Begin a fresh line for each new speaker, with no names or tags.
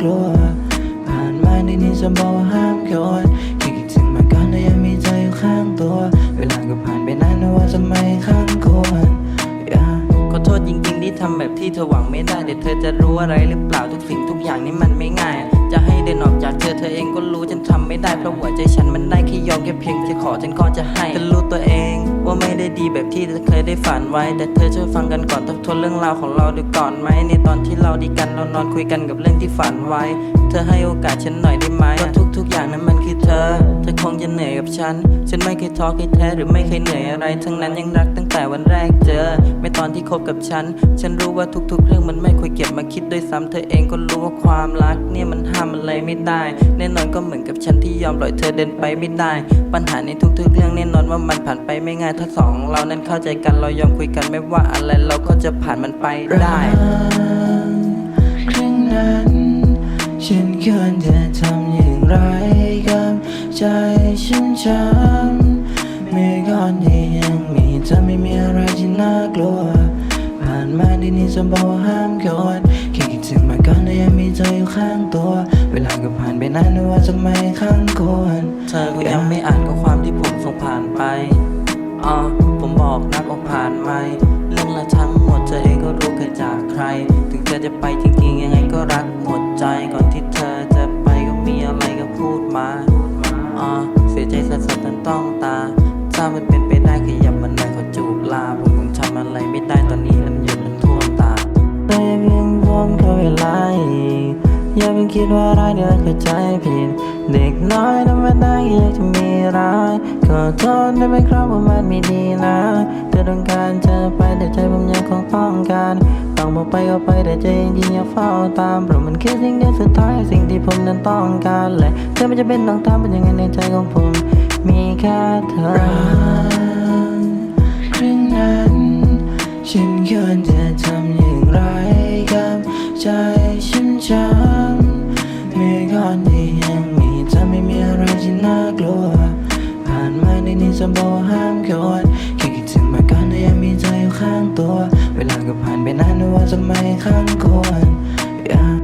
ฉันมาในนี้จะบอกว่าห้ามโกรธแค่คิดถึงมาก่อนแต่ยังมีใจอยู่ข้างตัว เวลาก็ผ่านไปนานนะว่าจะไม่ข้างควร
ขอโทษจริงๆที่ทำแบบที่เธอหวังไม่ได้เดี๋ยวเธอจะรู้อะไรหรือเปล่าทุกสิ่งทุกอย่างนี่มันไม่ง่าย จะให้เดินออกจากเธอเธอเองก็รู้ฉันทำไม่ได้เพราะหัวใจฉันมันได้แค่ยอมแค่เพียงจะขอฉันก็จะให้เธอรู้ตัวเอง ว่าไม่ได้ดีแบบที่เธอเคยได้ฝันไว้ แต่เธอช่วยฟังกันก่อนทบทวนเรื่องราวของเราดูก่อนไหม ในตอนที่เราดีกันเรานอนคุยกันกับเรื่องที่ฝันไว้ เธอให้โอกาสฉันหน่อยได้ไหมก็ทุกๆอย่างนั้นมันคือเธอ เธอคงจะเหนื่อยกับฉัน ฉันไม่เคยท้อเคยแท้หรือไม่เคยเหนื่อยอะไร ทั้งนั้นยังรักตั้งแต่วันแรกเจอ ไม่ตอนที่คบกับฉัน ฉันรู้ว่าทุกๆ เรื่องมันไม่ควรเก็บมาคิดด้วยซ้ำเธอเองก็รู้ว่าความรักเนี่ยมันห้ามอะไรไม่ได้ แน่นอนก็เหมือนกับฉันที่ยอมปล่อยเธอเดินไปไม่ได้ ปัญหาในทุกๆ เรื่องแน่นอนว่ามันผ่านไปไม่ง่ายทั้งสองเรานั้นเข้าใจกันเรายอมคุยกันไม่ว่าอะไรเราก็จะผ่านมันไปได้
ครั้งนั้นฉันควรจะทำอย่างไรกับใจฉันจำเมื่อก่อนที่ยังมีเธอไม่มีอะไรที่น่ากลัวผ่านมาที่นี่ฉันบอกว่ห้ามโกรธแค่คิดถึงมาก่อนแต่ยังมีเธออยู่ข้างตัว เวลาก็ผ่านไปนานว่าจะไม่ข้างควร
เธอก็ยังไม่อ่านข้อความที่ผมส่งผ่านไป อ๋อผมบอกนักออกผ่านไหมเรื่องละทั้งหมดเธอเองก็รู้เกิดจากใคร ถึงเธอจะไปจริงๆยังไงก็รักหมดใจก่อนที่เธอจะไปก็มีอะไรก็พูดมาอ๋อเสียใจสัสๆทันต้องตา ถ้ามันเป็นไปได้ขยับมันหน่อยขอจูบลาผมคงทำอะไรไม่ได้ตอนนี้มันหยุดมันท่วมตา
แต่เพียงผมแค่เวลาอีกอย่าเพิ่งคิดว่าร้ายเดี๋ยวเข้าใจผิด เด็กน้อยธรรมดาอยากจะมีเรา ขอโทษได้ไหมครับว่ามันไม่ดีนะเธอต้องการเจอไปแต่ใจผมยังคงต้องการต้องบอกไปก็ไปแต่ใจจริงอย่าเฝ้าตามเพราะมันคือสิ่งเดียวสุดท้ายสิ่งที่ผมนั้นต้องการและเธอไม่จะเป็นต้องตามเป็นยังไงในใจของผม มีแค่เธอครั้งนั้นฉันควรจะทำอย่างไรกับใจฉันจำเมื่อก่อนที่ยังมีเธอไม่มีอะไรที่น่ากลัว ไม่นี่จะบอกห้ามโกรธค่คิดถึงมาก่อนแต่ยังมีเธออยู่ข้างตัว เวลาก็ผ่านไปนานแต่ว่าจะไม่ข้างควรอยาก